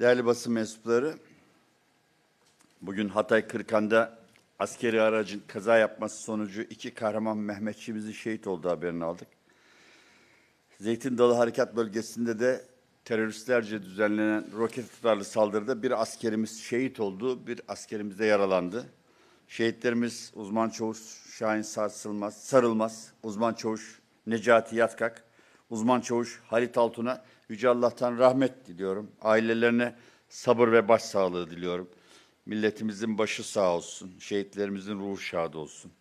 Değerli basın mensupları, bugün Hatay Kırkan'da askeri aracın kaza yapması sonucu iki kahraman Mehmetçimizin şehit olduğu haberini aldık. Zeytin Dalı Harekat Bölgesi'nde de teröristlerce düzenlenen roket tutarlı saldırıda bir askerimiz şehit oldu, bir askerimiz de yaralandı. Şehitlerimiz uzman çavuş Şahin Sarsılmaz, Sarılmaz, uzman çavuş Necati Yatkak, uzman çavuş Halit Altun'a Yüce Allah'tan rahmet diliyorum. Ailelerine sabır ve başsağlığı diliyorum. Milletimizin başı sağ olsun, şehitlerimizin ruhu şad olsun.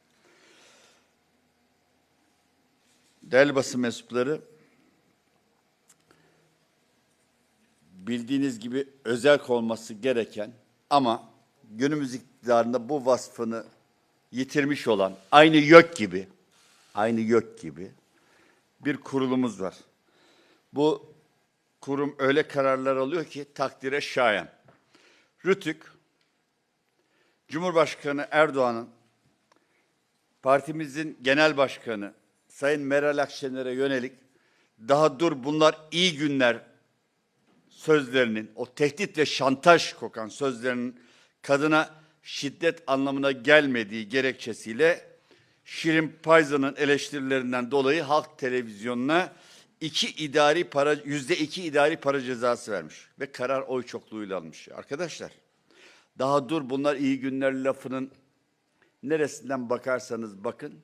Değerli basın mensupları, bildiğiniz gibi özerk olması gereken ama günümüz iktidarında bu vasfını yitirmiş olan aynı YÖK gibi, aynı YÖK gibi bir kurulumuz var. Bu kurum öyle kararlar alıyor ki takdire şayan. Rütük, Cumhurbaşkanı Erdoğan'ın partimizin genel başkanı Sayın Meral Akşener'e yönelik daha dur bunlar iyi günler sözlerinin, o tehdit ve şantaj kokan sözlerinin kadına şiddet anlamına gelmediği gerekçesiyle Şirin Payza'nın eleştirilerinden dolayı Halk Televizyonu'na iki idari para, yüzde iki idari para cezası vermiş ve karar oy çokluğuyla almış. Arkadaşlar, daha dur bunlar iyi günler lafının neresinden bakarsanız bakın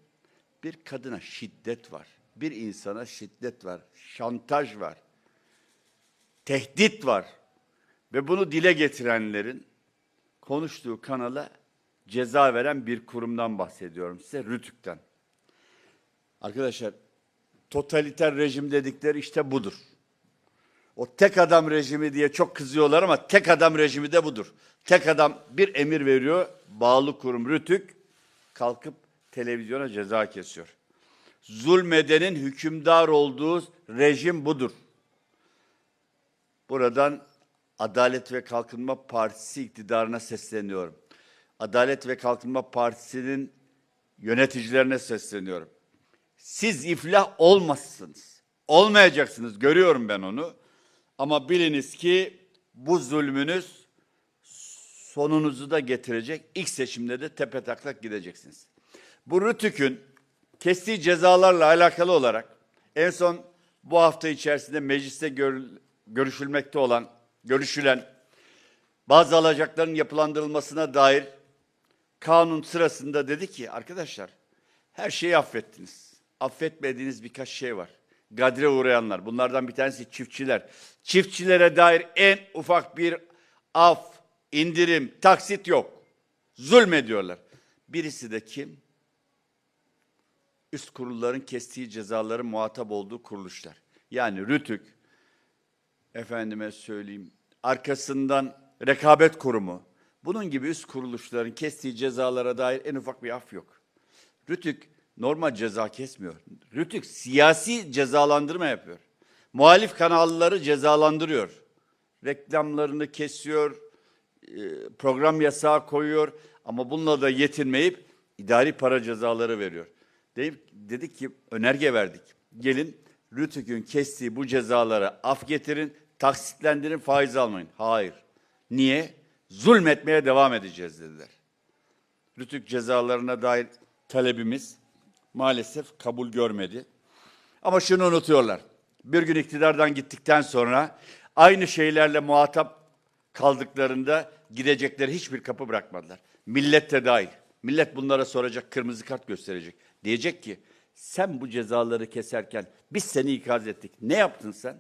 bir kadına şiddet var. Bir insana şiddet var, şantaj var tehdit var. Ve bunu dile getirenlerin konuştuğu kanala ceza veren bir kurumdan bahsediyorum size, Rütük'ten. Arkadaşlar, totaliter rejim dedikleri işte budur. O tek adam rejimi diye çok kızıyorlar ama tek adam rejimi de budur. Tek adam bir emir veriyor, bağlı kurum Rütük kalkıp televizyona ceza kesiyor. Zulmedenin hükümdar olduğu rejim budur. Buradan Adalet ve Kalkınma Partisi iktidarına sesleniyorum. Adalet ve Kalkınma Partisi'nin yöneticilerine sesleniyorum. Siz iflah olmazsınız. Olmayacaksınız. Görüyorum ben onu. Ama biliniz ki bu zulmünüz sonunuzu da getirecek. İlk seçimde de tepe taklak gideceksiniz. Bu Rütük'ün kestiği cezalarla alakalı olarak en son bu hafta içerisinde mecliste gör, görüşülmekte olan, görüşülen bazı alacakların yapılandırılmasına dair kanun sırasında dedi ki arkadaşlar her şeyi affettiniz. Affetmediğiniz birkaç şey var. Gadre uğrayanlar. Bunlardan bir tanesi çiftçiler. Çiftçilere dair en ufak bir af, indirim, taksit yok. Zulmediyorlar. Birisi de kim? Üst kurulların kestiği cezaların muhatap olduğu kuruluşlar. Yani Rütük, efendime söyleyeyim, arkasından rekabet kurumu, bunun gibi üst kuruluşların kestiği cezalara dair en ufak bir af yok. Rütük normal ceza kesmiyor. Rütük siyasi cezalandırma yapıyor. Muhalif kanalları cezalandırıyor. Reklamlarını kesiyor, e, program yasağı koyuyor ama bununla da yetinmeyip idari para cezaları veriyor. Deyip, dedik ki önerge verdik. Gelin Rütük'ün kestiği bu cezalara af getirin, taksitlendirin, faiz almayın. Hayır. Niye? Zulmetmeye devam edeceğiz dediler. Rütük cezalarına dair talebimiz maalesef kabul görmedi. Ama şunu unutuyorlar. Bir gün iktidardan gittikten sonra aynı şeylerle muhatap kaldıklarında gidecekleri hiçbir kapı bırakmadılar. Millet de dahil. Millet bunlara soracak, kırmızı kart gösterecek. Diyecek ki sen bu cezaları keserken biz seni ikaz ettik. Ne yaptın sen?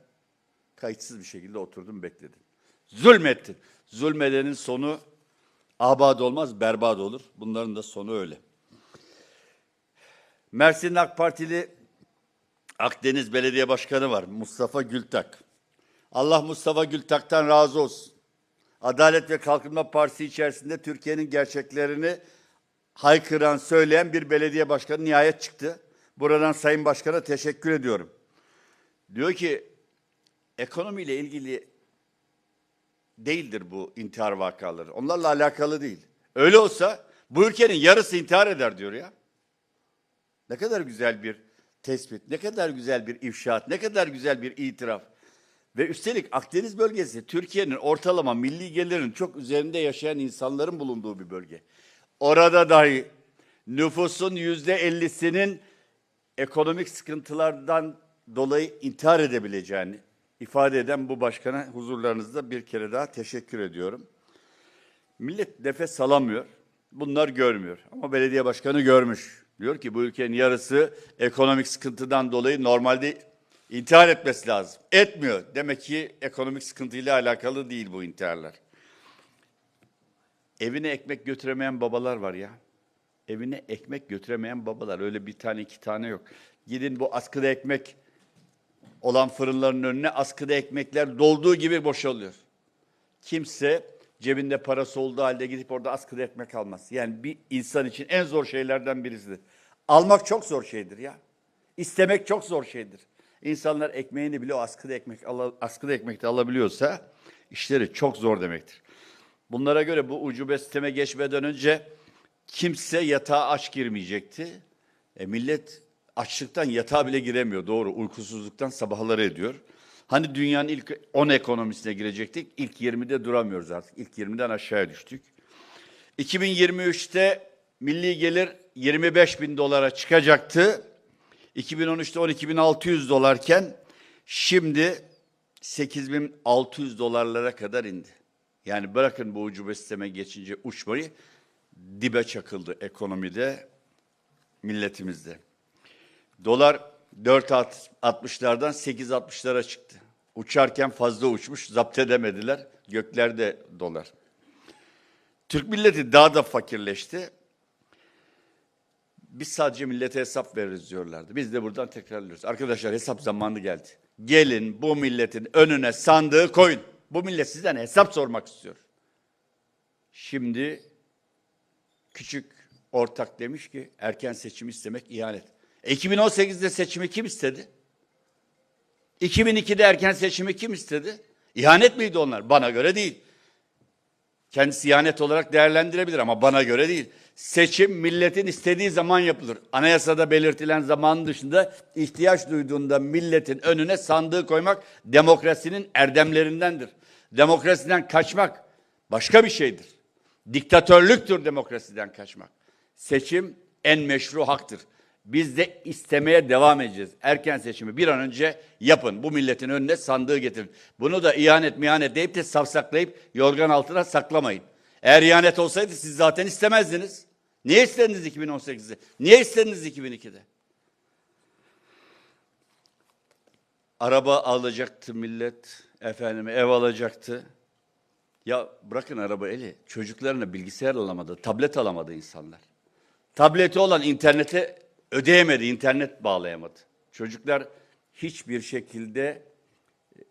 Kayıtsız bir şekilde oturdun bekledin. Zulmettin. Zulmedenin sonu abad olmaz, berbat olur. Bunların da sonu öyle. Mersin AK Partili Akdeniz Belediye Başkanı var Mustafa Gültak. Allah Mustafa Gültak'tan razı olsun. Adalet ve Kalkınma Partisi içerisinde Türkiye'nin gerçeklerini haykıran, söyleyen bir belediye başkanı nihayet çıktı. Buradan Sayın Başkan'a teşekkür ediyorum. Diyor ki ekonomiyle ilgili değildir bu intihar vakaları. Onlarla alakalı değil. Öyle olsa bu ülkenin yarısı intihar eder diyor ya. Ne kadar güzel bir tespit, ne kadar güzel bir ifşaat, ne kadar güzel bir itiraf. Ve üstelik Akdeniz bölgesi Türkiye'nin ortalama milli gelirinin çok üzerinde yaşayan insanların bulunduğu bir bölge. Orada dahi nüfusun yüzde ellisinin ekonomik sıkıntılardan dolayı intihar edebileceğini ifade eden bu başkana huzurlarınızda bir kere daha teşekkür ediyorum. Millet nefes alamıyor. Bunlar görmüyor. Ama belediye başkanı görmüş. Diyor ki bu ülkenin yarısı ekonomik sıkıntıdan dolayı normalde intihar etmesi lazım. Etmiyor. Demek ki ekonomik sıkıntıyla alakalı değil bu intiharlar. Evine ekmek götüremeyen babalar var ya. Evine ekmek götüremeyen babalar. Öyle bir tane iki tane yok. Gidin bu askıda ekmek olan fırınların önüne askıda ekmekler dolduğu gibi boşalıyor. Kimse cebinde parası olduğu halde gidip orada askıda ekmek almaz. Yani bir insan için en zor şeylerden birisidir. Almak çok zor şeydir ya. İstemek çok zor şeydir. İnsanlar ekmeğini bile o askıda ekmek askıda ekmekte alabiliyorsa işleri çok zor demektir. Bunlara göre bu ucube sisteme geçmeden önce kimse yatağa aç girmeyecekti. E millet açlıktan yatağa bile giremiyor doğru. Uykusuzluktan sabahları ediyor. Hani dünyanın ilk 10 ekonomisine girecektik. İlk 20'de duramıyoruz artık. İlk 20'den aşağıya düştük. 2023'te milli gelir 25 bin dolara çıkacaktı. 2013'te 12.600 dolarken şimdi 8.600 dolarlara kadar indi. Yani bırakın bu ucube sisteme geçince uçmayı dibe çakıldı ekonomide, milletimizde. Dolar 4.60'lardan 8.60'lara çıktı. Uçarken fazla uçmuş, zapt edemediler. Göklerde dolar. Türk milleti daha da fakirleşti. Biz sadece millete hesap veririz diyorlardı. Biz de buradan tekrarlıyoruz. Arkadaşlar hesap zamanı geldi. Gelin bu milletin önüne sandığı koyun. Bu millet sizden hesap sormak istiyor. Şimdi küçük ortak demiş ki erken seçim istemek ihanet. E, 2018'de seçimi kim istedi? 2002'de erken seçimi kim istedi? İhanet miydi onlar? Bana göre değil. Kendisi ihanet olarak değerlendirebilir ama bana göre değil. Seçim milletin istediği zaman yapılır. Anayasada belirtilen zamanın dışında ihtiyaç duyduğunda milletin önüne sandığı koymak demokrasinin erdemlerindendir. Demokrasiden kaçmak başka bir şeydir. Diktatörlüktür demokrasiden kaçmak. Seçim en meşru haktır. Biz de istemeye devam edeceğiz. Erken seçimi bir an önce yapın. Bu milletin önüne sandığı getirin. Bunu da ihanet mihanet deyip de safsaklayıp yorgan altına saklamayın. Eğer ihanet olsaydı siz zaten istemezdiniz. Niye istediniz 2018'de? Niye istediniz 2002'de? Araba alacaktı millet, efendime ev alacaktı. Ya bırakın araba eli, çocuklarına bilgisayar alamadı, tablet alamadı insanlar. Tableti olan internete ödeyemedi, internet bağlayamadı. Çocuklar hiçbir şekilde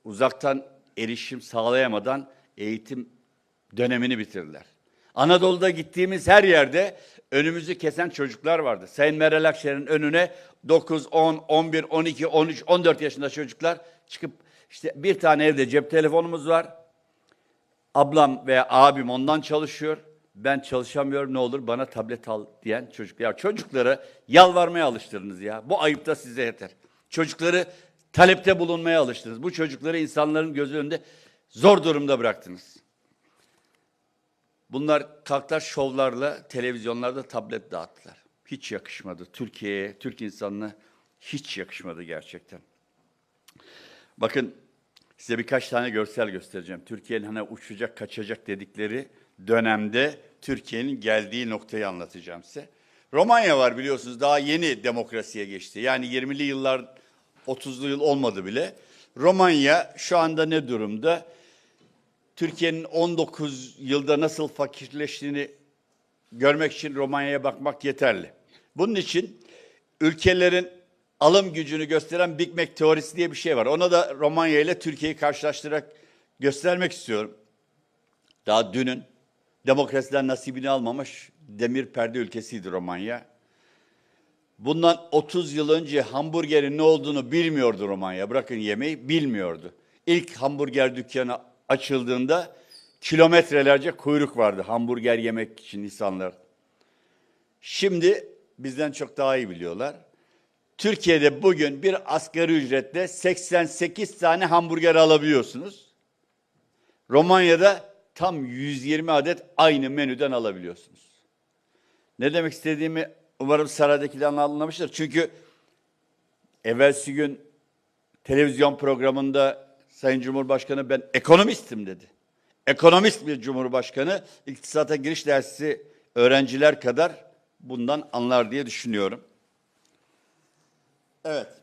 uzaktan erişim sağlayamadan eğitim dönemini bitirdiler. Anadolu'da gittiğimiz her yerde önümüzü kesen çocuklar vardı. Sayın Meral Akşener'in önüne 9, 10, 11, 12, 13, 14 yaşında çocuklar çıkıp işte bir tane evde cep telefonumuz var. Ablam veya abim ondan çalışıyor. Ben çalışamıyorum ne olur bana tablet al diyen çocuk. Ya çocukları yalvarmaya alıştırdınız ya. Bu ayıp da size yeter. Çocukları talepte bulunmaya alıştınız. Bu çocukları insanların gözü önünde zor durumda bıraktınız. Bunlar kalklar şovlarla televizyonlarda tablet dağıttılar. Hiç yakışmadı. Türkiye'ye, Türk insanına hiç yakışmadı gerçekten. Bakın size birkaç tane görsel göstereceğim. Türkiye'nin hani uçacak, kaçacak dedikleri dönemde Türkiye'nin geldiği noktayı anlatacağım size. Romanya var biliyorsunuz daha yeni demokrasiye geçti. Yani 20'li yıllar 30'lu yıl olmadı bile. Romanya şu anda ne durumda? Türkiye'nin 19 yılda nasıl fakirleştiğini görmek için Romanya'ya bakmak yeterli. Bunun için ülkelerin alım gücünü gösteren Big Mac teorisi diye bir şey var. Ona da Romanya ile Türkiye'yi karşılaştırarak göstermek istiyorum. Daha dünün demokrasiden nasibini almamış demir perde ülkesiydi Romanya. Bundan 30 yıl önce hamburgerin ne olduğunu bilmiyordu Romanya. Bırakın yemeği bilmiyordu. İlk hamburger dükkanı açıldığında kilometrelerce kuyruk vardı hamburger yemek için insanlar. Şimdi bizden çok daha iyi biliyorlar. Türkiye'de bugün bir asgari ücretle 88 tane hamburger alabiliyorsunuz. Romanya'da tam 120 adet aynı menüden alabiliyorsunuz. Ne demek istediğimi umarım saraydakiler anlamıştır. Çünkü evvelsi gün televizyon programında Sayın Cumhurbaşkanı ben ekonomistim dedi. Ekonomist bir cumhurbaşkanı iktisata giriş dersi öğrenciler kadar bundan anlar diye düşünüyorum. Evet.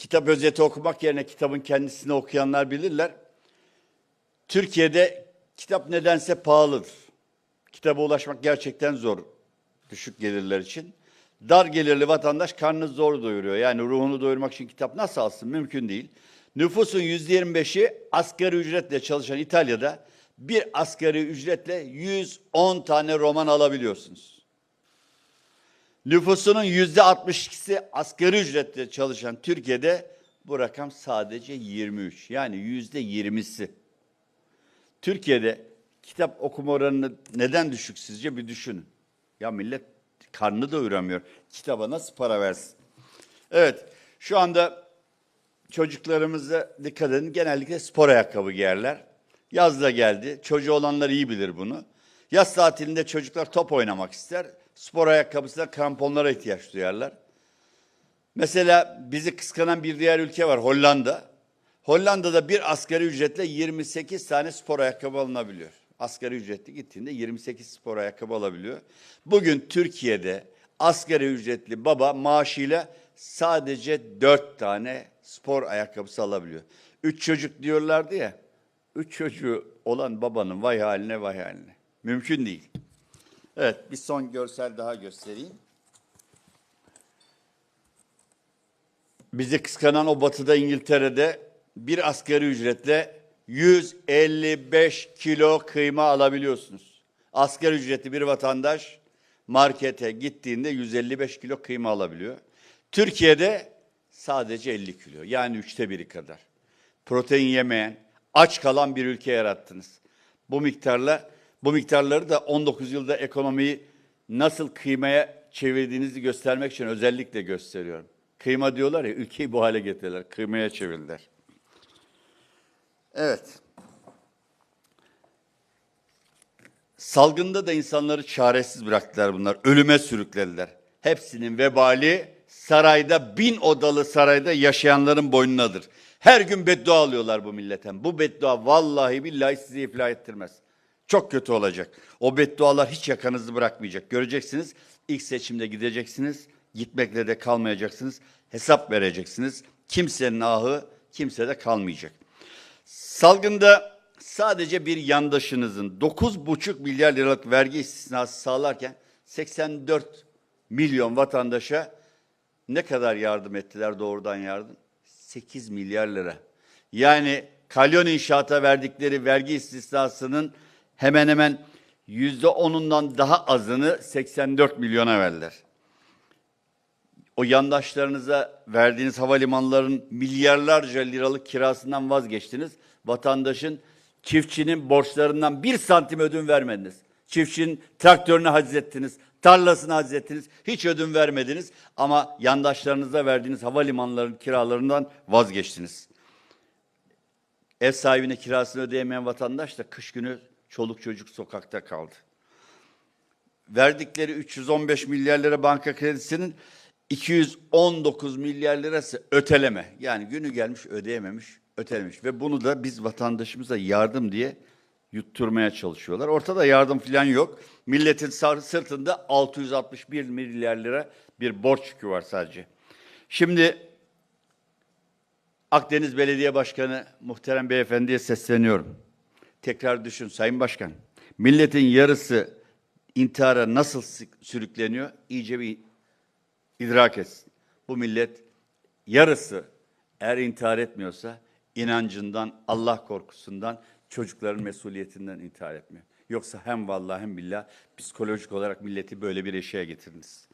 Kitap özeti okumak yerine kitabın kendisini okuyanlar bilirler. Türkiye'de kitap nedense pahalıdır. Kitaba ulaşmak gerçekten zor düşük gelirler için. Dar gelirli vatandaş karnını zor doyuruyor. Yani ruhunu doyurmak için kitap nasıl alsın? Mümkün değil. Nüfusun yüzde 25'i asgari ücretle çalışan İtalya'da bir asgari ücretle 110 tane roman alabiliyorsunuz. Nüfusunun yüzde 62'si asgari ücretle çalışan Türkiye'de bu rakam sadece 23. Yani yüzde 20'si. Türkiye'de kitap okuma oranı neden düşük sizce bir düşünün. Ya millet karnını doyuramıyor. Kitaba nasıl para versin? Evet, şu anda çocuklarımıza dikkat edin. Genellikle spor ayakkabı giyerler. Yaz da geldi. Çocuğu olanlar iyi bilir bunu. Yaz tatilinde çocuklar top oynamak ister. Spor ayakkabısına kramponlara ihtiyaç duyarlar. Mesela bizi kıskanan bir diğer ülke var Hollanda. Hollanda'da bir asgari ücretle 28 tane spor ayakkabı alınabiliyor. Asgari ücretli gittiğinde 28 spor ayakkabı alabiliyor. Bugün Türkiye'de asgari ücretli baba maaşıyla sadece 4 tane spor ayakkabısı alabiliyor. 3 çocuk diyorlardı ya. 3 çocuğu olan babanın vay haline vay haline. Mümkün değil. Evet bir son görsel daha göstereyim. Bizi kıskanan o batıda İngiltere'de bir asgari ücretle 155 kilo kıyma alabiliyorsunuz. Asgari ücretli bir vatandaş markete gittiğinde 155 kilo kıyma alabiliyor. Türkiye'de sadece 50 kilo yani üçte biri kadar. Protein yemeyen, aç kalan bir ülke yarattınız. Bu miktarla bu miktarları da 19 yılda ekonomiyi nasıl kıymaya çevirdiğinizi göstermek için özellikle gösteriyorum. Kıyma diyorlar ya ülkeyi bu hale getirdiler. Kıymaya çevirdiler. Evet. Salgında da insanları çaresiz bıraktılar bunlar. Ölüme sürüklediler. Hepsinin vebali sarayda, bin odalı sarayda yaşayanların boynunadır. Her gün beddua alıyorlar bu milletten. Bu beddua vallahi billahi sizi iflah ettirmez. Çok kötü olacak. O beddualar hiç yakanızı bırakmayacak. Göreceksiniz. İlk seçimde gideceksiniz. Gitmekle de kalmayacaksınız. Hesap vereceksiniz. Kimsenin ahı kimsede kalmayacak. Salgında sadece bir yandaşınızın 9,5 milyar liralık vergi istisnası sağlarken 84 milyon vatandaşa ne kadar yardım ettiler doğrudan yardım? 8 milyar lira. Yani kalyon inşaata verdikleri vergi istisnasının hemen hemen yüzde onundan daha azını 84 milyona verdiler. O yandaşlarınıza verdiğiniz havalimanların milyarlarca liralık kirasından vazgeçtiniz. Vatandaşın, çiftçinin borçlarından bir santim ödün vermediniz. Çiftçinin traktörünü hacizettiniz, tarlasını hacizettiniz, hiç ödün vermediniz. Ama yandaşlarınıza verdiğiniz havalimanların kiralarından vazgeçtiniz. Ev sahibine kirasını ödeyemeyen vatandaş da kış günü çoluk çocuk sokakta kaldı. Verdikleri 315 milyar lira banka kredisinin 219 milyar lirası öteleme. Yani günü gelmiş ödeyememiş, ötelemiş. Ve bunu da biz vatandaşımıza yardım diye yutturmaya çalışıyorlar. Ortada yardım falan yok. Milletin sırtında 661 milyar lira bir borç yükü var sadece. Şimdi Akdeniz Belediye Başkanı muhterem beyefendiye sesleniyorum. Tekrar düşün Sayın Başkan. Milletin yarısı intihara nasıl sı- sürükleniyor? İyice bir idrak etsin. Bu millet yarısı eğer intihar etmiyorsa inancından, Allah korkusundan, çocukların mesuliyetinden intihar etmiyor. Yoksa hem vallahi hem billah psikolojik olarak milleti böyle bir eşeğe getirdiniz.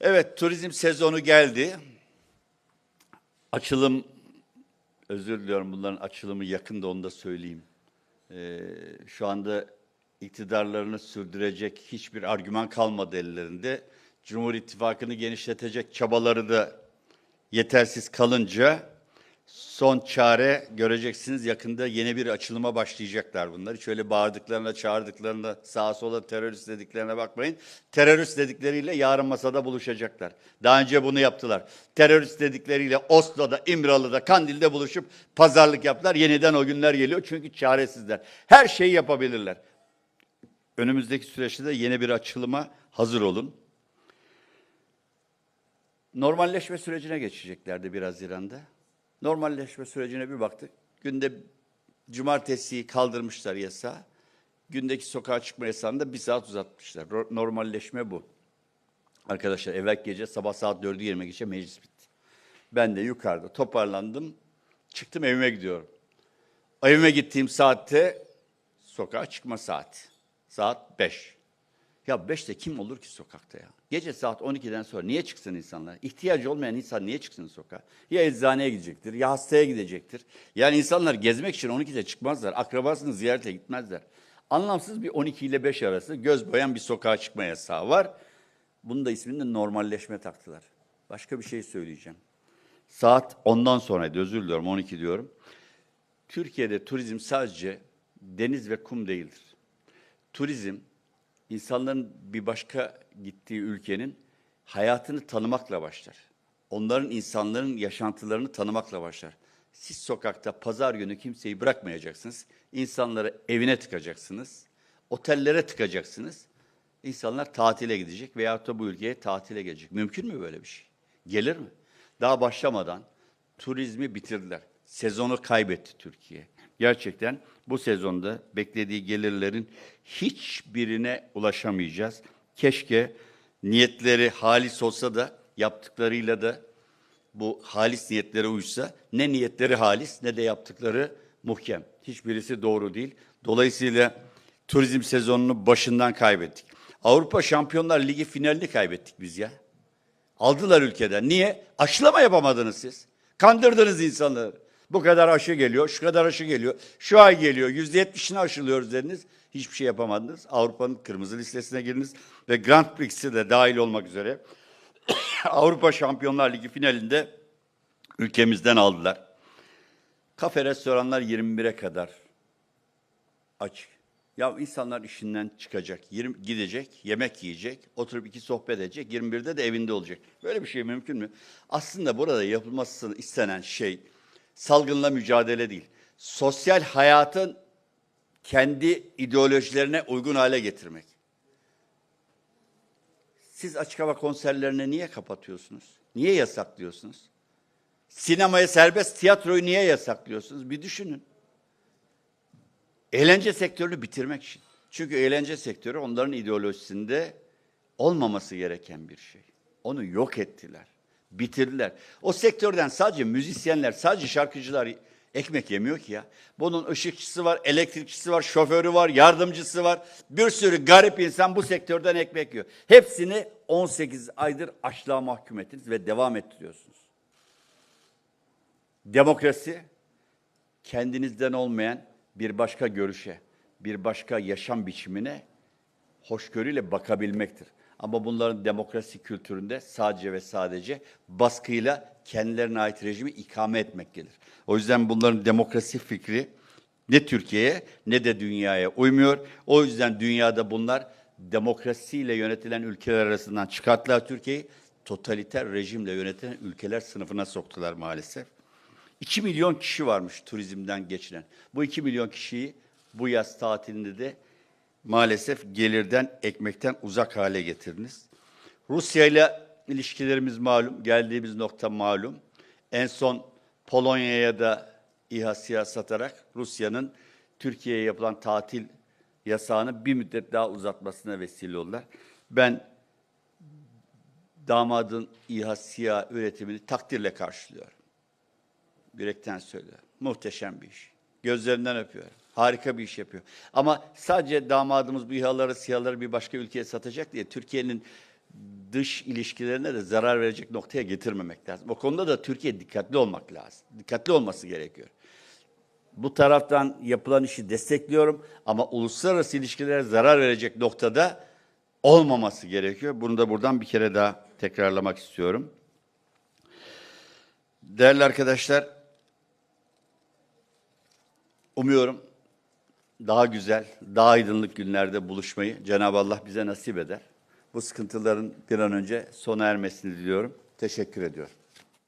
Evet, turizm sezonu geldi. Açılım, özür diliyorum bunların açılımı yakında onu da söyleyeyim. Ee, şu anda iktidarlarını sürdürecek hiçbir argüman kalmadı ellerinde. Cumhur İttifakı'nı genişletecek çabaları da yetersiz kalınca son çare göreceksiniz yakında yeni bir açılıma başlayacaklar bunlar. Hiç öyle bağırdıklarına, çağırdıklarına, sağa sola terörist dediklerine bakmayın. Terörist dedikleriyle yarın masada buluşacaklar. Daha önce bunu yaptılar. Terörist dedikleriyle Oslo'da, İmralı'da, Kandil'de buluşup pazarlık yaptılar. Yeniden o günler geliyor çünkü çaresizler. Her şeyi yapabilirler. Önümüzdeki süreçte de yeni bir açılıma hazır olun. Normalleşme sürecine geçeceklerdi 1 Haziran'da. Normalleşme sürecine bir baktık. Günde cumartesiyi kaldırmışlar yasağı. Gündeki sokağa çıkma yasağını da bir saat uzatmışlar. Normalleşme bu. Arkadaşlar evvel gece sabah saat 4'ü 20 geçe meclis bitti. Ben de yukarıda toparlandım. Çıktım evime gidiyorum. Evime gittiğim saatte sokağa çıkma saati. Saat 5. Ya 5'te kim olur ki sokakta ya? Gece saat 12'den sonra niye çıksın insanlar? İhtiyacı olmayan insan niye çıksın sokağa? Ya eczaneye gidecektir, ya hastaya gidecektir. Yani insanlar gezmek için 12'de çıkmazlar. Akrabasını ziyarete gitmezler. Anlamsız bir 12 ile 5 arası göz boyan bir sokağa çıkma yasağı var. Bunun da ismini de normalleşme taktılar. Başka bir şey söyleyeceğim. Saat 10'dan sonraydı, özür diliyorum 12 diyorum. Türkiye'de turizm sadece deniz ve kum değildir. Turizm, insanların bir başka gittiği ülkenin hayatını tanımakla başlar. Onların insanların yaşantılarını tanımakla başlar. Siz sokakta pazar günü kimseyi bırakmayacaksınız. İnsanları evine tıkacaksınız. Otellere tıkacaksınız. İnsanlar tatile gidecek veyahut da bu ülkeye tatile gelecek. Mümkün mü böyle bir şey? Gelir mi? Daha başlamadan turizmi bitirdiler. Sezonu kaybetti Türkiye. Gerçekten bu sezonda beklediği gelirlerin hiçbirine ulaşamayacağız. Keşke niyetleri halis olsa da yaptıklarıyla da bu halis niyetlere uysa ne niyetleri halis ne de yaptıkları muhkem. Hiçbirisi doğru değil. Dolayısıyla turizm sezonunu başından kaybettik. Avrupa Şampiyonlar Ligi finalini kaybettik biz ya. Aldılar ülkeden. Niye? Aşılama yapamadınız siz. Kandırdınız insanları. Bu kadar aşı geliyor, şu kadar aşı geliyor, şu ay geliyor, yüzde yetmişini aşılıyoruz dediniz. Hiçbir şey yapamadınız. Avrupa'nın kırmızı listesine girdiniz ve Grand Prix'si de dahil olmak üzere Avrupa Şampiyonlar Ligi finalinde ülkemizden aldılar. Kafe restoranlar 21'e kadar açık. Ya insanlar işinden çıkacak, yirmi- gidecek, yemek yiyecek, oturup iki sohbet edecek, 21'de de evinde olacak. Böyle bir şey mümkün mü? Aslında burada yapılması istenen şey salgınla mücadele değil. Sosyal hayatın kendi ideolojilerine uygun hale getirmek. Siz açık hava konserlerini niye kapatıyorsunuz? Niye yasaklıyorsunuz? Sinemaya serbest tiyatroyu niye yasaklıyorsunuz? Bir düşünün. Eğlence sektörünü bitirmek için. Çünkü eğlence sektörü onların ideolojisinde olmaması gereken bir şey. Onu yok ettiler. Bitirdiler. O sektörden sadece müzisyenler, sadece şarkıcılar ekmek yemiyor ki ya. Bunun ışıkçısı var, elektrikçisi var, şoförü var, yardımcısı var. Bir sürü garip insan bu sektörden ekmek yiyor. Hepsini 18 aydır açlığa mahkum ettiniz ve devam ettiriyorsunuz. Demokrasi kendinizden olmayan bir başka görüşe, bir başka yaşam biçimine hoşgörüyle bakabilmektir. Ama bunların demokrasi kültüründe sadece ve sadece baskıyla kendilerine ait rejimi ikame etmek gelir. O yüzden bunların demokrasi fikri ne Türkiye'ye ne de dünyaya uymuyor. O yüzden dünyada bunlar demokrasiyle yönetilen ülkeler arasından çıkarttılar Türkiye'yi. Totaliter rejimle yönetilen ülkeler sınıfına soktular maalesef. 2 milyon kişi varmış turizmden geçinen. Bu 2 milyon kişiyi bu yaz tatilinde de maalesef gelirden, ekmekten uzak hale getirdiniz. Rusya ile ilişkilerimiz malum, geldiğimiz nokta malum. En son Polonya'ya da İHA satarak Rusya'nın Türkiye'ye yapılan tatil yasağını bir müddet daha uzatmasına vesile oldular. Ben damadın İHA SİHA üretimini takdirle karşılıyorum. Yürekten söylüyorum. Muhteşem bir iş. Gözlerinden öpüyorum. Harika bir iş yapıyor. Ama sadece damadımız bu İHA'ları, SİHA'ları bir başka ülkeye satacak diye Türkiye'nin dış ilişkilerine de zarar verecek noktaya getirmemek lazım. O konuda da Türkiye dikkatli olmak lazım. Dikkatli olması gerekiyor. bu taraftan yapılan işi destekliyorum ama uluslararası ilişkilere zarar verecek noktada olmaması gerekiyor. Bunu da buradan bir kere daha tekrarlamak istiyorum. Değerli arkadaşlar, umuyorum daha güzel, daha aydınlık günlerde buluşmayı Cenab-ı Allah bize nasip eder. Bu sıkıntıların bir an önce sona ermesini diliyorum. Teşekkür ediyorum.